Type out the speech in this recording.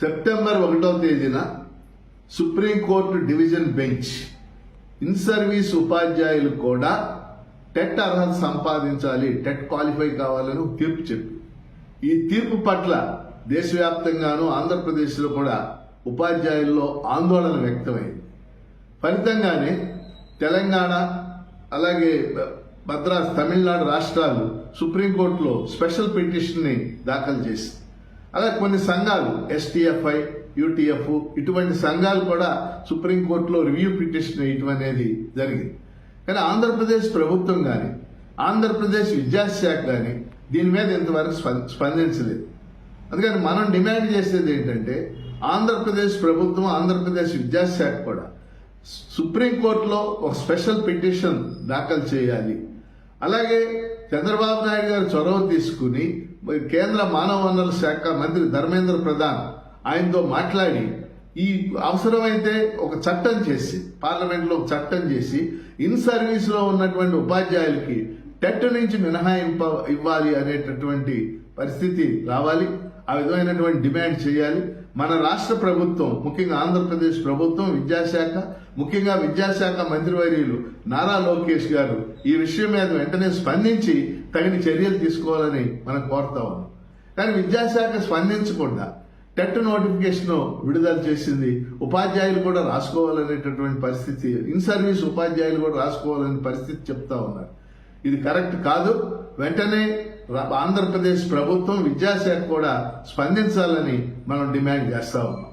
September ఒకటో తేదీన supreme court division bench in service ఉపాధ్యాయులు కూడా టెట్ అర్హత సంపాదించాలి టెట్ క్వాలిఫై కావాలని తీర్పు చెప్పి. ఈ తీర్పు పట్ల దేశవ్యాప్తంగాను ఆంధ్రప్రదేశ్లో కూడా ఉపాధ్యాయుల్లో ఆందోళన వ్యక్తమైంది. ఫలితంగానే తెలంగాణ అలాగే మద్రాస్ తమిళనాడు రాష్ట్రాలు సుప్రీంకోర్టులో స్పెషల్ పిటిషన్ని దాఖలు చేసింది. అలాగే కొన్ని సంఘాలు ఎస్టీఎఫ్ఐ యూటీఎఫ్ ఇటువంటి సంఘాలు కూడా సుప్రీంకోర్టులో రివ్యూ పిటిషన్ వేయటం అనేది జరిగింది. కానీ ఆంధ్రప్రదేశ్ ప్రభుత్వం కానీ ఆంధ్రప్రదేశ్ విద్యాశాఖ కానీ దీని మీద ఇంతవరకు స్పందించలేదు. అందుకని మనం డిమాండ్ చేసేది ఏంటంటే ఆంధ్రప్రదేశ్ ప్రభుత్వం ఆంధ్రప్రదేశ్ విద్యాశాఖ కూడా సుప్రీంకోర్టులో ఒక స్పెషల్ పిటిషన్ దాఖలు చేయాలి. అలాగే చంద్రబాబు నాయుడు గారు చొరవ తీసుకుని కేంద్ర మానవ వనరుల శాఖ మంత్రి ధర్మేంద్ర ప్రధాన్ ఆయనతో మాట్లాడి ఈ అవసరమైతే ఒక చట్టం చేసి పార్లమెంట్లో ఒక చట్టం చేసి ఇన్ సర్వీస్లో ఉన్నటువంటి ఉపాధ్యాయులకి టెట్ నుంచి మినహాయింప ఇవ్వాలి అనేటటువంటి పరిస్థితి రావాలి. ఆ విధమైనటువంటి డిమాండ్ చేయాలి. మన రాష్ట్ర ప్రభుత్వం ముఖ్యంగా ఆంధ్రప్రదేశ్ ప్రభుత్వం విద్యాశాఖ ముఖ్యంగా విద్యాశాఖ మంత్రివర్యులు నారా లోకేష్ గారు ఈ విషయం మీద వెంటనే స్పందించి తగిన చర్యలు తీసుకోవాలని మనం కోరుతా ఉన్నాం. కానీ విద్యాశాఖ స్పందించకుండా టెట్ నోటిఫికేషన్ విడుదల చేసింది ఉపాధ్యాయులు కూడా రాసుకోవాలనేటటువంటి పరిస్థితి ఇన్ సర్వీస్ ఉపాధ్యాయులు కూడా రాసుకోవాలనే పరిస్థితి చెప్తా ఉన్నారు. ఇది కరెక్ట్ కాదు. వెంటనే ఆంధ్రప్రదేశ్ ప్రభుత్వం విద్యాశాఖ కూడా స్పందించాలని మనం డిమాండ్ చేస్తా ఉన్నాం.